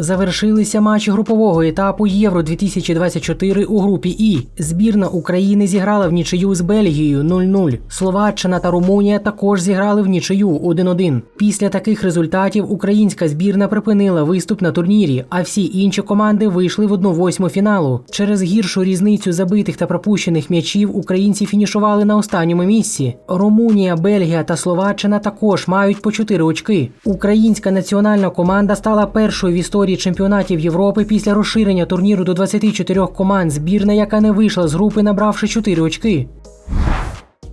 Завершилися матчі групового етапу Євро 2024 у групі І. Збірна України зіграла в нічию з Бельгією 0-0. Словаччина та Румунія також зіграли в нічию 1-1. Після таких результатів українська збірна припинила виступ на турнірі, а всі інші команди вийшли в 1-8 фіналу. Через гіршу різницю забитих та пропущених м'ячів українці фінішували на останньому місці. Румунія, Бельгія та Словаччина також мають по 4 очки. Українська національна команда стала першою в історії чемпіонатів Європи після розширення турніру до 24 команд. Збірна, яка не вийшла з групи, набравши 4 очки.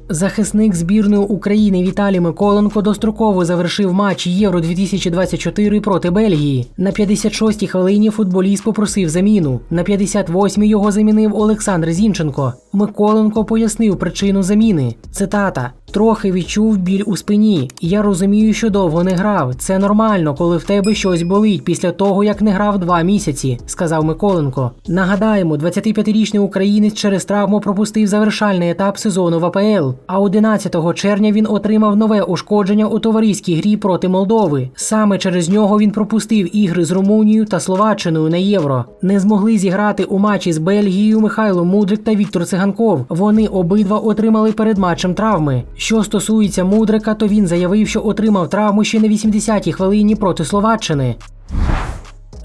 Захисник збірної України Віталій Миколенко достроково завершив матч Євро 2024 проти Бельгії. На 56-й хвилині футболіст попросив заміну. На 58-й його замінив Олександр Зінченко. Миколенко пояснив причину заміни. Цитата: трохи відчув біль у спині. Я розумію, що довго не грав. Це нормально, коли в тебе щось болить після того, як не грав два місяці, сказав Миколенко. Нагадаємо, 25-річний українець через травму пропустив завершальний етап сезону в АПЛ. А 11 червня він отримав нове ушкодження у товариській грі проти Молдови. Саме через нього він пропустив ігри з Румунією та Словаччиною на євро. Не змогли зіграти у матчі з Бельгією Михайло Мудрик та Віктор Циганков. Вони обидва отримали перед матчем травми. Що стосується Мудрика, то він заявив, що отримав травму ще на 80-й хвилині проти Словаччини.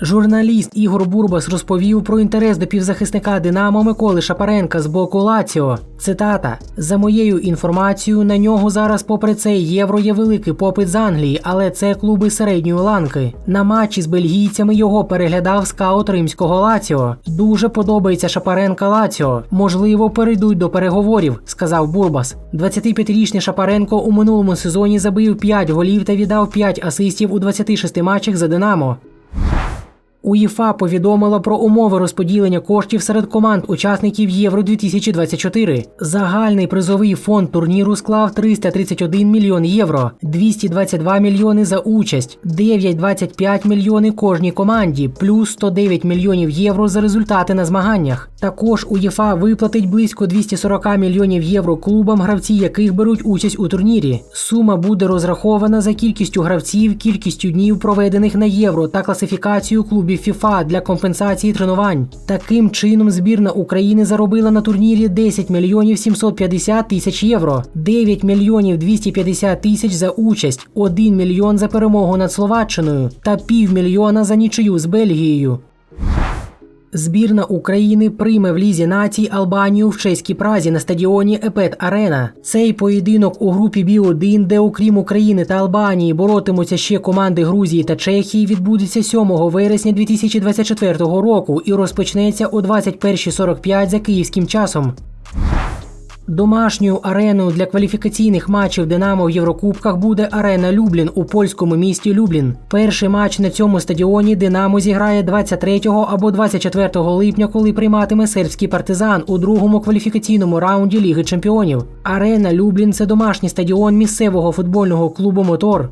Журналіст Ігор Бурбас розповів про інтерес до півзахисника Динамо Миколи Шапаренка з боку Лаціо. Цитата: за моєю інформацією, на нього зараз, попри це євро, є великий попит з Англії, але це клуби середньої ланки. На матчі з бельгійцями його переглядав скаут римського Лаціо. Дуже подобається Шапаренка Лаціо. Можливо, перейдуть до переговорів, сказав Бурбас. 25-річний Шапаренко у минулому сезоні забив 5 голів та віддав 5 асистів у 26 матчах за Динамо. УЄФА повідомила про умови розподілення коштів серед команд учасників Євро 2024. Загальний призовий фонд турніру склав 331 мільйон євро, 222 мільйони за участь, 9,25 мільйони кожній команді, плюс 109 мільйонів євро за результати на змаганнях. Також УЄФА виплатить близько 240 мільйонів євро клубам, гравці яких беруть участь у турнірі. Сума буде розрахована за кількістю гравців, кількістю днів проведених на євро та класифікацію клубів ФІФА для компенсації тренувань. Таким чином збірна України заробила на турнірі 10 мільйонів 750 тисяч євро, 9 мільйонів 250 тисяч за участь, 1 мільйон за перемогу над Словаччиною та півмільйона за нічию з Бельгією. Збірна України прийме в лізі націй Албанію в чеській Празі на стадіоні Епет Арена. Цей поєдинок у групі Бі 1 де окрім України та Албанії боротимуться ще команди Грузії та Чехії, відбудеться 7 вересня 2024 року і розпочнеться о 21.45 за київським часом. Домашньою ареною для кваліфікаційних матчів Динамо в Єврокубках буде арена Люблін у польському місті Люблін. Перший матч на цьому стадіоні Динамо зіграє 23 або 24 липня, коли прийматиме сербський партизан у другому кваліфікаційному раунді Ліги Чемпіонів. Арена Люблін це домашній стадіон місцевого футбольного клубу Мотор.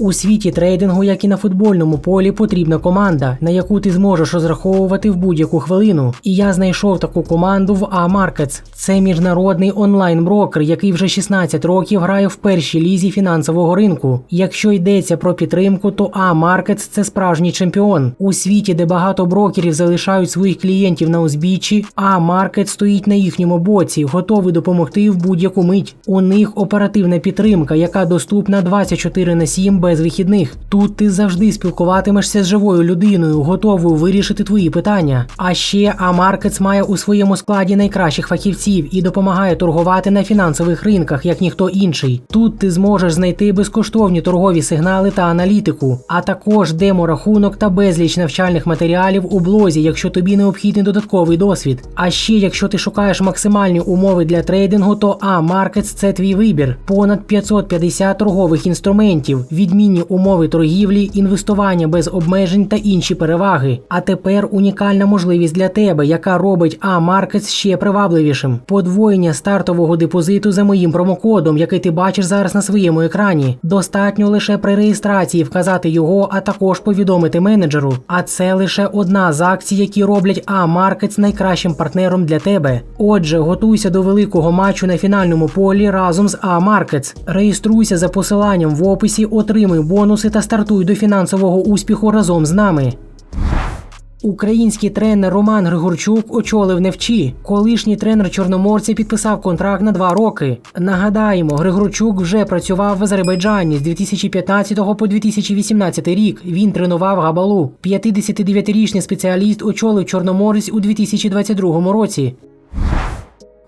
У світі трейдингу, як і на футбольному полі, потрібна команда, на яку ти зможеш розраховувати в будь-яку хвилину. І я знайшов таку команду в A-Markets. Це міжнародний онлайн-брокер, який вже 16 років грає в першій лізі фінансового ринку. Якщо йдеться про підтримку, то A-Markets – це справжній чемпіон. У світі, де багато брокерів залишають своїх клієнтів на узбіччі, A-Markets стоїть на їхньому боці, готовий допомогти в будь-яку мить. У них оперативна підтримка, яка доступна 24 на 7 без вихідних. Тут ти завжди спілкуватимешся з живою людиною, готовою вирішити твої питання. А ще Амаркетс має у своєму складі найкращих фахівців і допомагає торгувати на фінансових ринках, як ніхто інший. Тут ти зможеш знайти безкоштовні торгові сигнали та аналітику, а також демо-рахунок та безліч навчальних матеріалів у блозі, якщо тобі необхідний додатковий досвід. А ще якщо ти шукаєш максимальні умови для трейдингу, то А-Markets – це твій вибір. Понад 550 торгових інструментів, відмінні умови торгівлі, інвестування без обмежень та інші переваги. А тепер унікальна можливість для тебе, яка робить А-Markets ще привабливішим. Подвоєння стартового депозиту за моїм промокодом, який ти бачиш зараз на своєму екрані. Достатньо лише при реєстрації вказати його, а також повідомити менеджеру. А це лише одна з акцій, які роблять А-Markets найкращим партнером для тебе. Отже, готуйся до великого матчу на фінальному полі разом з А-Markets. Реєструйся за посиланням в описі, отримай отримуй бонуси та стартуй до фінансового успіху разом з нами. Український тренер Роман Григорчук очолив Невчі. Колишній тренер Чорноморця підписав контракт на два роки. Нагадаємо, Григорчук вже працював в Азербайджані з 2015 по 2018 рік. Він тренував Габалу. 59-річний спеціаліст очолив Чорноморець у 2022 році.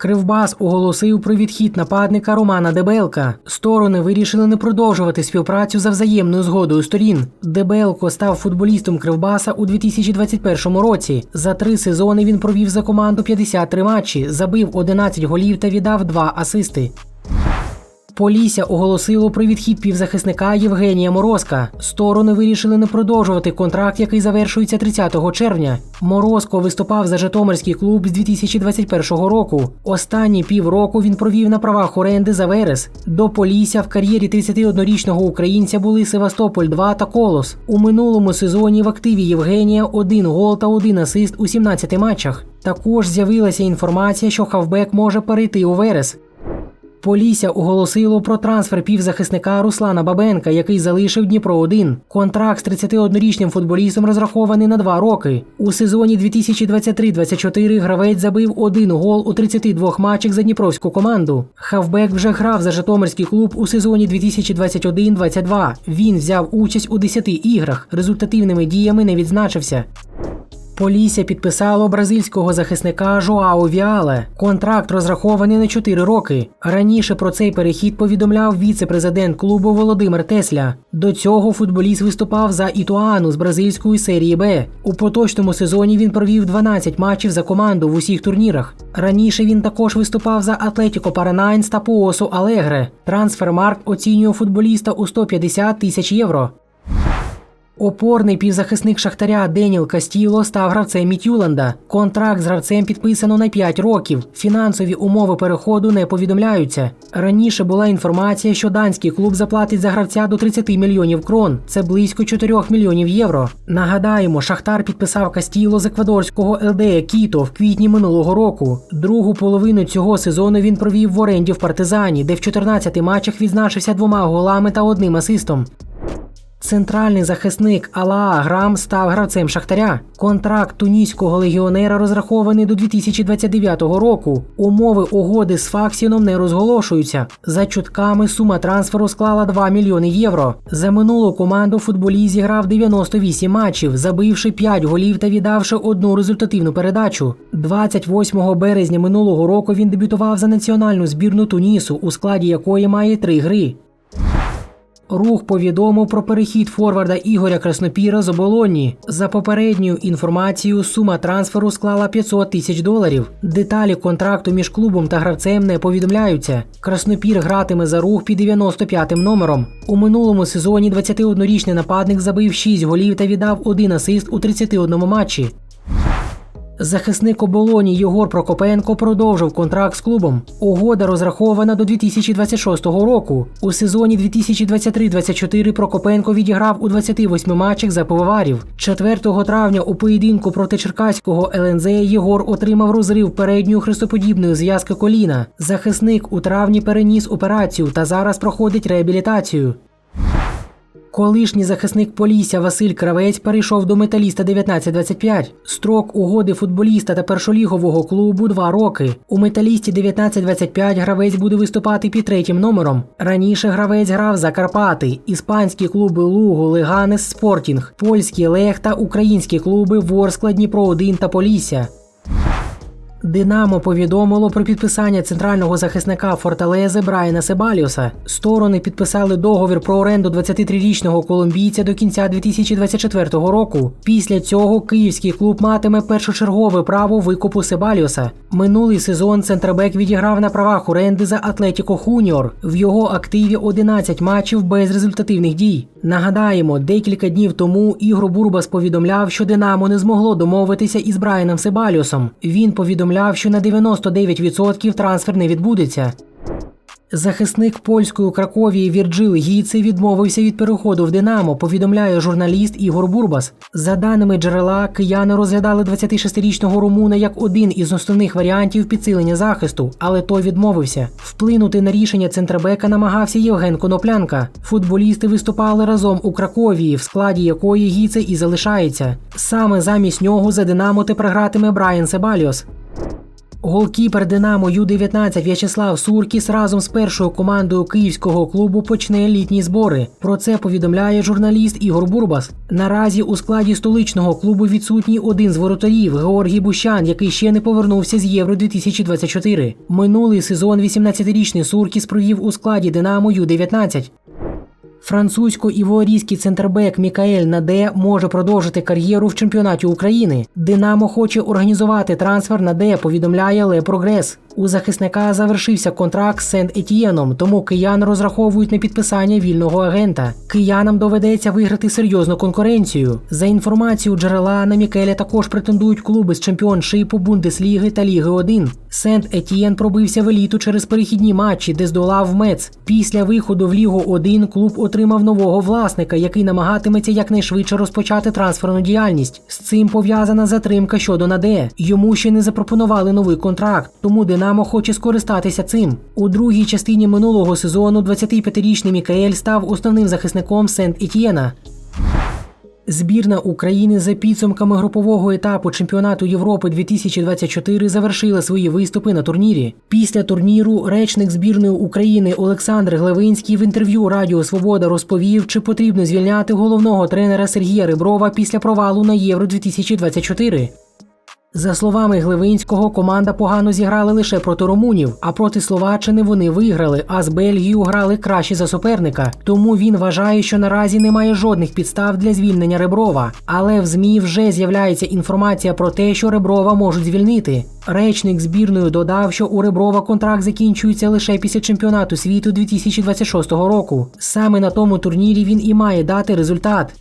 Кривбас оголосив про відхід нападника Романа Дебелка. Сторони вирішили не продовжувати співпрацю за взаємною згодою сторін. Дебелко став футболістом Кривбаса у 2021 році. За три сезони він провів за команду 53 матчі, забив 11 голів та віддав два асисти. Полісся оголосило про відхід півзахисника Євгенія Морозка. Сторони вирішили не продовжувати контракт, який завершується 30 червня. Морозко виступав за Житомирський клуб з 2021 року. Останні півроку він провів на правах оренди за Верес. До Полісся в кар'єрі 31-річного українця були Севастополь 2 та Колос. У минулому сезоні в активі Євгенія один гол та один асист у 17 матчах. Також з'явилася інформація, що хавбек може перейти у Верес. Полісся оголосило про трансфер півзахисника Руслана Бабенка, який залишив Дніпро 1 Контракт з 31-річним футболістом розрахований на два роки. У сезоні 2023-24 гравець забив один гол у 32 матчах за дніпровську команду. Хавбек вже грав за Житомирський клуб у сезоні 2021-22. Він взяв участь у 10 іграх. Результативними діями не відзначився. Полісся підписало бразильського захисника Жоао Віале. Контракт розрахований на 4 роки. Раніше про цей перехід повідомляв віце-президент клубу Володимир Тесля. До цього футболіст виступав за Ітуану з бразильської серії Б. У поточному сезоні він провів 12 матчів за команду в усіх турнірах. Раніше він також виступав за Атлетіко Паранайнс та Поосу Алегре. Трансфермарк оцінює футболіста у 150 тисяч євро. Опорний півзахисник Шахтаря Деніл Кастіло став гравцем Мітюланда. Контракт з гравцем підписано на 5 років. Фінансові умови переходу не повідомляються. Раніше була інформація, що данський клуб заплатить за гравця до 30 мільйонів крон. Це близько 4 мільйонів євро. Нагадаємо, Шахтар підписав Кастіло з еквадорського ЛД Кіто в квітні минулого року. Другу половину цього сезону він провів в оренді в партизані, де в 14 матчах відзначився двома голами та одним асистом. Центральний захисник Алаа Грам став гравцем Шахтаря. Контракт туніського легіонера розрахований до 2029 року. Умови угоди з Факсіном не розголошуються. За чутками сума трансферу склала 2 мільйони євро. За минулу команду футболіст зіграв 98 матчів, забивши 5 голів та віддавши одну результативну передачу. 28 березня минулого року він дебютував за національну збірну Тунісу, у складі якої має три гри. Рух повідомив про перехід форварда Ігоря Краснопіра з оболоні. За попередньою інформацією, сума трансферу склала 500 тисяч доларів. Деталі контракту між клубом та гравцем не повідомляються. Краснопір гратиме за рух під 95-м номером. У минулому сезоні 21-річний нападник забив 6 голів та віддав один асист у 31 матчі. Захисник оболоні Єгор Прокопенко продовжив контракт з клубом. Угода розрахована до 2026 року. У сезоні 2023-24 Прокопенко відіграв у 28 матчах за пивоварів. 4 травня у поєдинку проти Черкаського ЛНЗ Єгор отримав розрив передньої хрестоподібної зв'язки коліна. Захисник у травні переніс операцію та зараз проходить реабілітацію. Колишній захисник Полісся Василь Кравець перейшов до металіста 1925. Строк угоди футболіста та першолігового клубу 2 роки. У металісті 1925 гравець буде виступати під третім номером. Раніше гравець грав за Карпати, іспанські клуби Лугу, Леганес, Спортінг, польські Лех та українські клуби Ворскла, Дніпро 1 та Полісся. Динамо повідомило про підписання центрального захисника Форталези Брайана Себаліоса. Сторони підписали договір про оренду 23-річного колумбійця до кінця 2024 року. Після цього київський клуб матиме першочергове право викупу Себаліоса. Минулий сезон центрбек відіграв на правах оренди за Атлетіко Хуніор. В його активі 11 матчів без результативних дій. Нагадаємо, декілька днів тому Ігор Бурбас повідомляв, що Динамо не змогло домовитися із Брайаном Себаліосом. Він повідомляв, що на 99% трансфер не відбудеться. Захисник польської Краковії Вірджил Гіце відмовився від переходу в Динамо, повідомляє журналіст Ігор Бурбас. За даними джерела, кияни розглядали 26-річного румуна як один із основних варіантів підсилення захисту, але той відмовився. Вплинути на рішення центрбека намагався Євген Коноплянка. Футболісти виступали разом у Краковії, в складі якої Гіце і залишається. Саме замість нього за Динамо тепер гратиме Брайан Себаліос. Голкіпер Динамо Ю-19 В'ячеслав Суркіс разом з першою командою київського клубу почне літні збори. Про це повідомляє журналіст Ігор Бурбас. Наразі у складі столичного клубу відсутній один з воротарів Георгій Бущан, який ще не повернувся з Євро 2024. Минулий сезон 18-річний Суркіс провів у складі Динамо Ю-19. Французько-іворійський центрбек Мікаель Наде може продовжити кар'єру в чемпіонаті України. Динамо хоче організувати трансфер Наде, повідомляє Ле Прогрес. У захисника завершився контракт з Сент Етієном, тому киян розраховують на підписання вільного агента. Киянам доведеться виграти серйозну конкуренцію. За інформацією джерела на Мікеля також претендують клуби з чемпіоншипу Бундесліги та Ліги 1. Сент Етієн пробився в еліту через перехідні матчі, де здолав Мец. Після виходу в Лігу 1 клуб отримав нового власника, який намагатиметься якнайшвидше розпочати трансферну діяльність. З цим пов'язана затримка щодо Наде. Йому ще не запропонували новий контракт, тому Динамо хоче скористатися цим. У другій частині минулого сезону 25-річний Мікаель став основним захисником Сент Етієна. Збірна України за підсумками групового етапу чемпіонату Європи 2024 завершила свої виступи на турнірі. Після турніру речник збірної України Олександр Глевинський в інтерв'ю Радіо Свобода розповів, чи потрібно звільняти головного тренера Сергія Риброва після провалу на Євро 2024. За словами Глевинського, команда погано зіграла лише проти румунів, а проти Словаччини вони виграли, а з Бельгією грали краще за суперника. Тому він вважає, що наразі немає жодних підстав для звільнення Реброва. Але в ЗМІ вже з'являється інформація про те, що Реброва можуть звільнити. Речник збірної додав, що у Реброва контракт закінчується лише після чемпіонату світу 2026 року. Саме на тому турнірі він і має дати результат.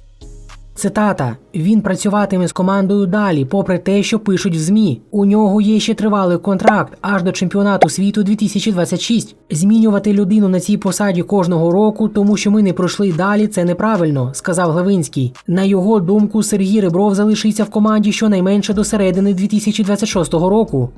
Цитата: він працюватиме з командою далі, попри те, що пишуть в ЗМІ. У нього є ще тривалий контракт аж до чемпіонату світу 2026. Змінювати людину на цій посаді кожного року, тому що ми не пройшли далі. Це неправильно, сказав Глевинський. На його думку, Сергій Ребров залишиться в команді щонайменше до середини 2026 року.